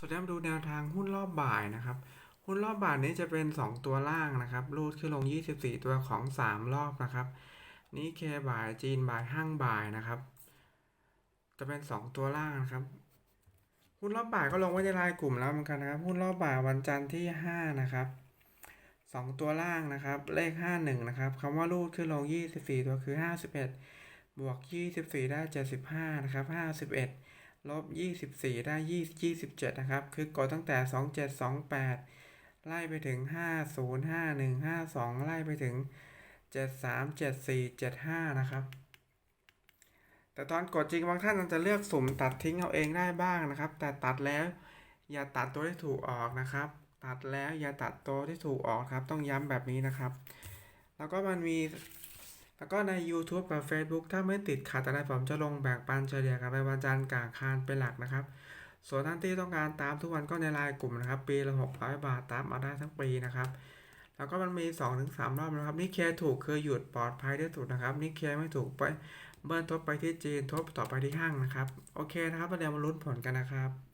สวัสดีครับดูแนวทางหุ้นรอบบ่ายนะครับ หุ้นรอบบ่ายนี้จะเป็น 2 ตัวล่างนะครับ รูดขึ้นลง 24 ตัวของ 3 รอบนะครับ นี่เคบ่ายจีนบ่ายห้างบ่ายนะครับ จะเป็น 2 ตัวล่างนะครับ หุ้นรอบบ่ายก็ลงไว้ในรายกลุ่มแล้วเหมือนกันนะครับ หุ้นรอบบ่ายวันจันทร์ที่ 5 นะครับ 2 ตัวล่างนะครับ เลข 51 นะครับคำว่ารูดขึ้นลง 24 ตัวคือ 51 บวก 24 ได้ 75 นะครับ 51 ลบ 24 ได้20 27 นะครับ คือกดตั้งแต่ 27 28 ไล่ไปถึง 50 51 52 ไล่ไปถึง 73 74 75 นะครับ แต่ตอนกดจริงบางท่านอาจจะเลือกสุ่มตัดทิ้งเอาเองได้บ้างนะครับ แต่ตัดแล้วอย่าตัดตัวที่ถูกออกนะครับ ตัดแล้วอย่าตัดตัวที่ถูกออกครับ ต้องย้ำแบบนี้นะครับ แล้วก็มันมี แล้วก็ใน YouTube กับ Facebook ถ้าไม่ติดขัดอะไรผมจะลงแบ่งปันเฉลี่ยกันไปวันจันทร์กลางคานเป็นหลักนะครับ ส่วนท่านที่ต้องการตามทุกวันก็ในไลน์กลุ่มนะครับ ปีละ600 บาทตามมาได้ทั้งปีนะครับ แล้วก็มันมี 2-3 รอบนะครับ นี่เคลียร์ถูกคือหยุดปลอดภัยที่สุดนะครับ นี่เคลียร์ไม่ถูกไปเบิ้ลทบไปที่จีนทบต่อไปที่ห้างนะครับ โอเคนะครับเดี๋ยวมาลุ้นผลกันนะครับ